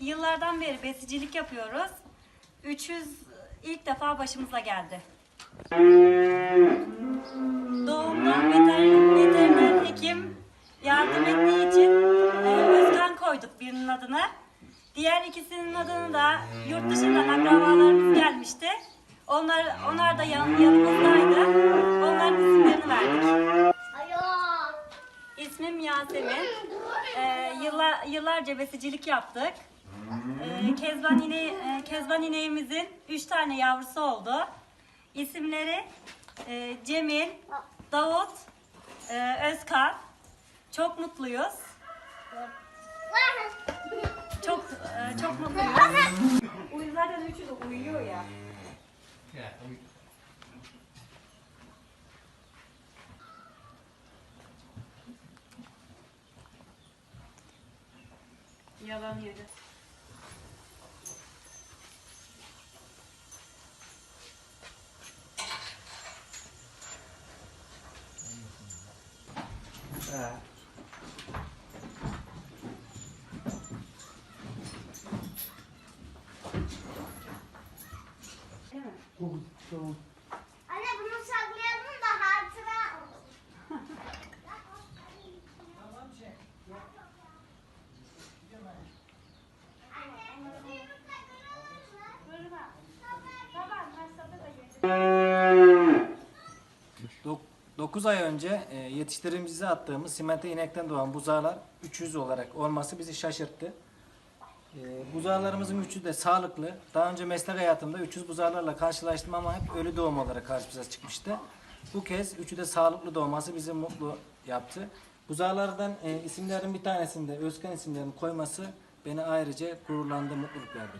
Yıllardan beri besicilik yapıyoruz. 300 ilk defa başımıza geldi. Doğumda veteriner, veteriner hekim yardım ettiği için e, Özkan koyduk birinin adını. Diğer ikisinin adını da yurt dışından akrabalarımız gelmişti. Onlar onlar da yan, yanımızdaydı. Onların isimlerini verdik. İsmim Yasemin. Ee, yıllar, yıllarca besicilik yaptık. Ee, Kezban, ine, e, Kezban ineğimizin 3 tane yavrusu oldu. İsimleri e, Cemil, Davut, e, Özkan. Çok mutluyuz. Çok e, çok mutluyuz. Uy- Zaten üçü de uyuyor ya. Yalan yedi. Değil mi? Anne bunu saklayalım da hatıra olsun. Dok- 9 ay önce e, yetiştiricimize attığımız simente inekten doğan buzağlar 300 olarak olması bizi şaşırttı. E, buzağlarımızın üçü de sağlıklı. Daha önce meslek hayatımda 300 buzağlarla karşılaştım ama hep ölü doğum olarak karşımıza çıkmıştı. Bu kez üçü de sağlıklı doğması bizi mutlu yaptı. Buzağlardan e, isimlerin bir tanesinde Özkan isimlerini koyması beni ayrıca gururlandı, mutluluk verdi.